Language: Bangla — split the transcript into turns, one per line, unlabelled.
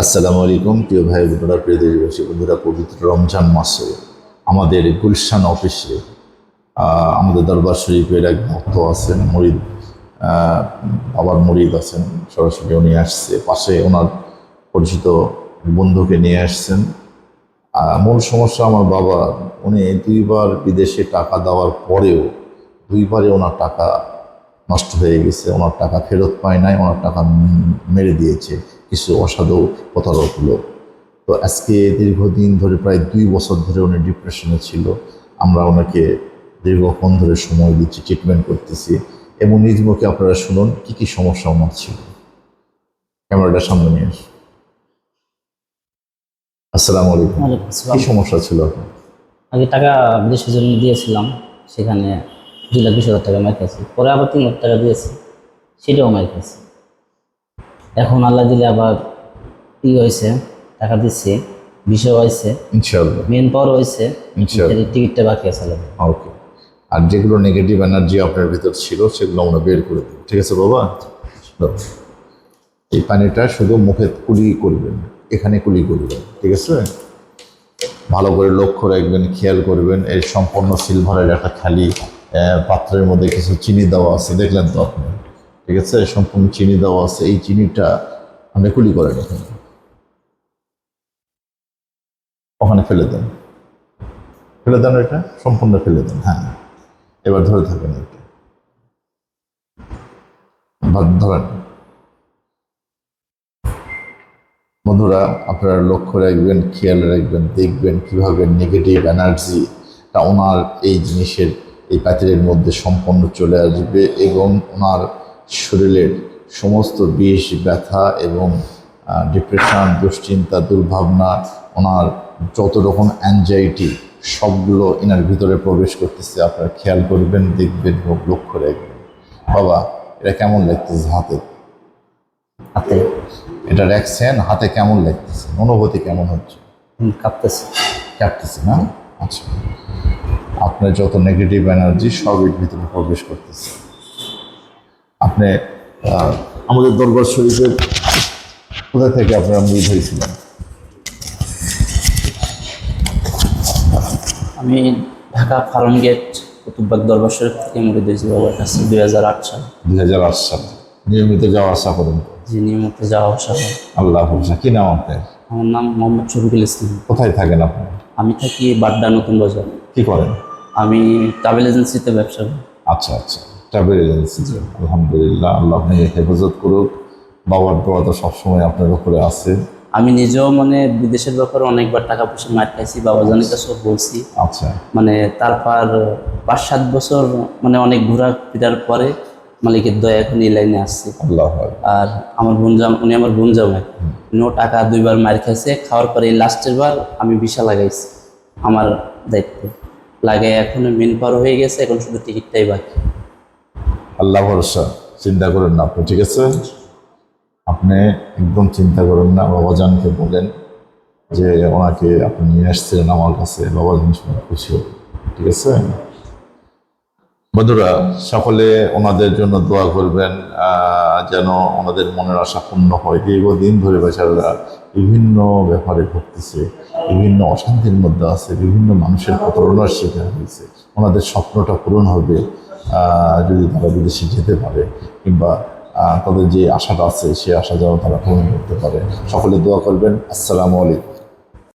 আসসালামু আলাইকুম প্রিয় ভাই বোনেরা প্রিয় দেশবাসী বন্ধুরা পবিত্র রমজান মাসে আমাদের গুলশান অফিসে আমাদের দরবার শরীফের এক ভক্ত আছেন মরিদ আহ, বাবার মরিদ আছেন সরাসরি উনি আসছে পাশে ওনার পরিচিত বন্ধুকে নিয়ে আসছেন। মূল সমস্যা আমার বাবা উনি দুইবার বিদেশে টাকা দেওয়ার পরেও দুইবারে ওনার টাকা নষ্ট হয়ে গেছে ওনার টাকা ফেরত পায় নাই ওনার টাকা মেরে দিয়েছে। কিছু অসাধু প্রতারক লোক তো আজকে দীর্ঘদিন ধরে প্রায় দুই বছর ধরে উনি ডিপ্রেশনে ছিল। আমরা ওনাকে দীর্ঘক্ষণ ধরে সময় দিচ্ছি ট্রিটমেন্ট করতেছি। এবং নিজ মুখে আপনারা শুনুন কি কি সমস্যা ওনার ছিল। ক্যামেরাটা সামনে নিয়ে আসুন। আসসালামু আলাইকুম। কি সমস্যা ছিল আপনার?
আগে টাকা বিদেশের জন্য দিয়েছিলাম সেখানে দুই লাখ বিশ হাজার টাকা মার খাইছি পরে আবার তিন লাখ টাকা দিয়েছি সেটাও মার খাইছি এখন আল্লাহ দিলে আবার ই হয়েছে টাকা দিচ্ছি বিষয় হয়েছে
ইনশাআল্লাহ।
মেন পাওয়ার হয়েছে
ইনশাআল্লাহ।
টিকিটটা বাকি আছে
ওকে আর যেগুলো নেগেটিভ এনার্জি আপনার ভিতর ছিল সেগুলো আমরা বের করে দেবো। ঠিক আছে বাবা? এই পানিটা শুধু মুখে কুলি করবেন এখানে কুলি করবেন ঠিক আছে? ভালো করে লক্ষ্য রাখবেন খেয়াল করবেন এর সম্পূর্ণ সিলভারের একটা খালি পাত্রের মধ্যে কিছু চিনি দেওয়া আছে দেখলেন তো আপনি? ঠিক আছে? সম্পূর্ণ চিনি দেওয়া আছে। এই চিনিটা আপনি কুলি করেন এখানে। ওখানে ফেলে দেন। ফেলে দেন এটা? সম্পূর্ণ ফেলে দেন হ্যাঁ। এবার ধরে থাকেন এটা। ধরেন। বন্ধুরা, আপনারা লক্ষ্য রাখবেন, খেয়াল রাখবেন, দেখবেন কীভাবে নেগেটিভ এনার্জিটা ওনার এই জিনিসের, এই পাত্রের মধ্যে সম্পন্ন চলে আসবে এবং ওনার শরীরের সমস্ত বিষ ব্যথা এবং ডিপ্রেশন দুশ্চিন্তা দুর্ভাবনা ওনার যত রকম অ্যাংজাইটি সবগুলো এনার ভিতরে প্রবেশ করতেছে। আপনারা খেয়াল করবেন দেখবেন এবং লক্ষ্য রাখবেন। বাবা এটা কেমন লাগতেছে হাতে?
হাতে?
এটা রাখছেন হাতে কেমন লাগতেছে? অনুভূতি কেমন হচ্ছে?
কাঁপতেছে।
কাটতেছে না? আচ্ছা। আপনার যত নেগেটিভ এনার্জি সব এর ভিতরে প্রবেশ করতেছে। আপনি আমাদের দরবার শরীফের কোথা থেকে আপনারা মুড়ি ধরেছিলেন?
আমি ঢাকা ফার্ম গেট কুতুববাগ দরবার শরীফ থেকে মুড়ি দিয়েছি বাবার কাছে দুই হাজার আট সাল।
দুই হাজার আট সাল। নিয়মিত যাওয়া আসা করেন?
যে নিয়মিত যাওয়া আসা হয়।
আল্লাহ ভরসা কি নাম আপনার?
আমার নাম মোহাম্মদ শফিকুল ইসলাম।
কোথায় থাকেন আপনি?
আমি থাকি বাড্ডা নতুন বাজার।
কি করেন?
আমি ট্রাভেল এজেন্সিতে ব্যবসা করি।
আচ্ছা আচ্ছা। ট্রাভেল এজেন্সি আলহামদুলিল্লাহ আল্লাহ আপনি হেফাজত করুক। বাবার দোয়া তো সবসময় আপনার উপরে আছে।
আমি নিজেও মানে বিদেশের ব্যাপারে অনেকবার টাকা পয়সা মার খাইছি বাবা জানি তো সব বলছি।
আচ্ছা।
মানে তারপর পাঁচ সাত বছর মানে অনেক ঘোরা ফেরার পরে মালিকের দয়া এখন এই লাইনে আসছে। আর আমার বোন জাম উনি আমার বোন জামাই। উনিও টাকা দুইবার মার খাইছে খাওয়ার পরে এই লাস্টের বার আমি বিশা লাগাইছি আমার দায়িত্ব। লাগাই এখন মেন পার হয়ে গেছে এখন শুধু টিকিটটাই বাকি।
আল্লাহ ভরসা, চিন্তা করেন না আপনি, ঠিক আছে? আপনি একদম চিন্তা করেন না, বাবাজানকে বলেন যে ওনাকে আপনি নিয়ে আসছিলেন আমার কাছে বাবা জিনিস খুশি ঠিক আছে? বন্ধুরা, সকলে ওনাদের জন্য দোয়া করবেন যেন ওনাদের মনের আশা পূর্ণ হয়। দীর্ঘদিন ধরে বেচারা বিভিন্ন ব্যাপারে ভুগতেছে, বিভিন্ন অশান্তির মধ্যে আছে, বিভিন্ন মানুষের প্রতারণার শিকার হয়েছে। ওনাদের স্বপ্নটা পূরণ হবে। যদি তারা বিদেশে যেতে পারে কিংবা তাদের যে আশাটা আছে, সেই আশা যেন তারা পূরণ করতে পারে। সকলে দোয়া করবেন। আসসালামু আলাইকুম।